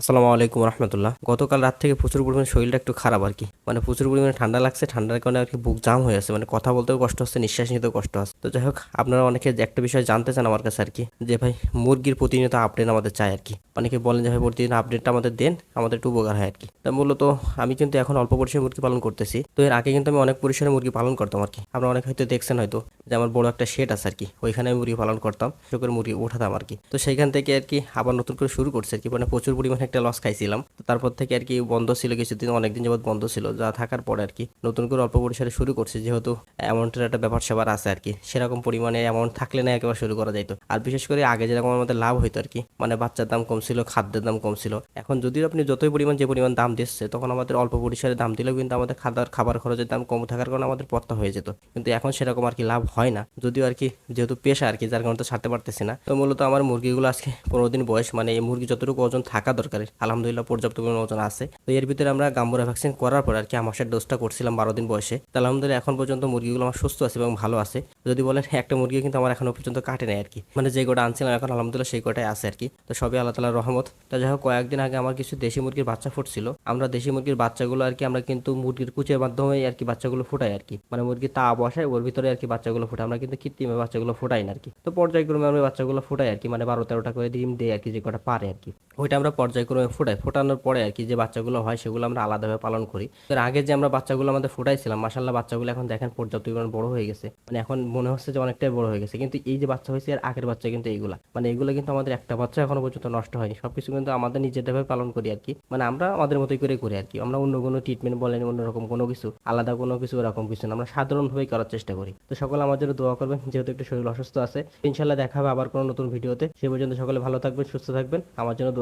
আসসালামু আলাইকুম রহমতুল্লাহ। গতকাল রাত থেকে প্রচুর পরিমাণে শরীরটা একটু খারাপ আর কি। মানে প্রচুর পরিমাণে ঠান্ডা লাগছে, ঠান্ডার কারণে আর কি বুক জাম হয়ে আছে। মানে কথা বলতেও কষ্ট হচ্ছে, নিঃশ্বাস নিতেও কষ্ট হচ্ছে তো যাই হোক, আপনারা অনেকে একটা বিষয় জানতে চান আমার কাছে আর কি, যে ভাই মুরগির প্রতিনিয়ত আপডেট আমাদের চাই আর কি। অনেকে বলেন যে ভাই প্রতিদিন আপডেটটা আমাদের দেন, আমাদের একটু উপকার হয় আর কি। তা মূলত আমি কিন্তু এখন অল্প পরিসরে মুরগি পালন করতেছি। তো এর আগে কিন্তু আমি অনেক পরিসরে মুরগি পালন করতাম আর কি। আপনারা অনেক হয়তো দেখছেন হয়তো যে আমার বড় একটা শেড আছে আর কি, ওইখানে আমি মুরগি পালন করতাম সে করে মুরগি উঠাতাম আর কি। তো সেইখান থেকে আর কি আবার নতুন করে শুরু করছে আর কি। মানে প্রচুর পরিমাণে একটা লস খাইছিলাম। তারপর থেকে আর কি বন্ধ ছিল কিছুদিন, অনেকদিন যাবত বন্ধ ছিল। যা থাকার পরে আর কি নতুন করে অল্প পরিসরে শুরু করছে, যেহেতু অ্যামাউন্টের একটা ব্যাপার স্যাপার আছে আর কি। সেরকম পরিমাণে অ্যামাউন্ট থাকলে না একেবারে শুরু করা যাইতো। আর বিশেষ করে আগে যেরকম আমাদের লাভ হইতো আর কি মানে বাচ্চার দাম কম ছিল খাদ্যের দাম কম ছিল এখন যদিও আপনি যতই পরিমাণ যে পরিমাণ দাম দিচ্ছে, তখন আমাদের অল্প পরিসরে দাম দিলেও কিন্তু আমাদের খাবার খাবার খরচের দাম কম থাকার কারণে আমাদের পত্তা হয়ে যেত। কিন্তু এখন সেরকম আর কি লাভ হয় না। যদিও আর কি যেহেতু পেশা আর কি, যার কারণে তো ছাড়তে পারতেছি না। তো মূলত আমার মুরগিগুলো আজকে পনেরো দিন বয়স মানে এই মুরগি যতটুকু ওজন থাকা দরকার আলহামদুলিল্লাহ পর্যাপ্ত পরিমাণ ওজন আছে। তো এর ভিতরে আমরা গাম্বুরা ভ্যাকসিন করার পর আর কি সাথে ডোজটা করছিলাম বারো দিন বয়সে। তো আলহামদুলিল্লাহ এখন পর্যন্ত মুরগিগুলো আমার সুস্থ আছে এবং ভালো আছে। যদি বলেন একটা মুরগি কিন্তু আমার এখনও পর্যন্ত কাটে নাই আর কি। মানে যে গোটা আনছিলাম এখন আলহামদুলিল্লাহ সেই গোটাই আছে আর কি। তো সবই আল্লাহ তালার রহমত। তো যাই হোক, কয়েকদিন আগে আমার কিছু দেশি মুরগির বাচ্চা ফুটছিল। আমরা দেশি মুরগির বাচ্চাগুলো আর কি আমরা কিন্তু মুরগির কুচের মাধ্যমে আর কি বাচ্চাগুলো ফুটাই আর কি। মানে মুরগি তা বসায় ওর ভিতরে আর কি বাচ্চাগুলো ফুটাই। আমরা কিন্তু কৃত্রিমে বাচ্চাগুলো ফুটাই না আর কি। তো পর্যায়ক্রমে আমরা বাচ্চাগুলো ফুটাই আর কি। মানে বারো তেরোটা করে ডিম দেয় আর কি, যে কটা পারে আর কি। ওইটা আমরা পর্যায়ক্রমে ফুটাই। ফোটানোর পরে আর কি যে বাচ্চাগুলো হয়, সেগুলো আমরা আলাদাভাবে পালন করি। এর আগে যে আমরা বাচ্চাগুলো আমাদের ফুটাইছিলাম মাসাল্লাহ বাচ্চাগুলো এখন দেখেন পর্যাপ্ত পরিমাণ বড় হয়ে গেছে। মানে এখন মনে হচ্ছে যে অনেকটাই বড় হয়ে গেছে। কিন্তু এই যে বাচ্চা হয়েছে, এর আগের বাচ্চা কিন্তু এইগুলা। মানে এগুলো কিন্তু আমাদের একটা বাচ্চা এখনও পর্যন্ত নষ্ট হয়নি। সবকিছু কিন্তু আমাদের নিজেদেরভাবে পালন করি আর কি। মানে আমরা আমাদের মতোই করে করি আর কি। আমরা অন্য কোনো ট্রিটমেন্ট বলেন অন্যরকম কোনো কিছু, আলাদা কোনো কিছু এরকম কিছু না। আমরা সাধারণভাবেই করার চেষ্টা করি। তো সকলে আমাদের দোয়া করবেন, যেহেতু একটু শরীর অসুস্থ আছে। ইনশাল্লাহ দেখা হবে আবার কোনো নতুন ভিডিওতে। সে পর্যন্ত সকলে ভালো থাকবেন, সুস্থ থাকবেন। আমার জন্য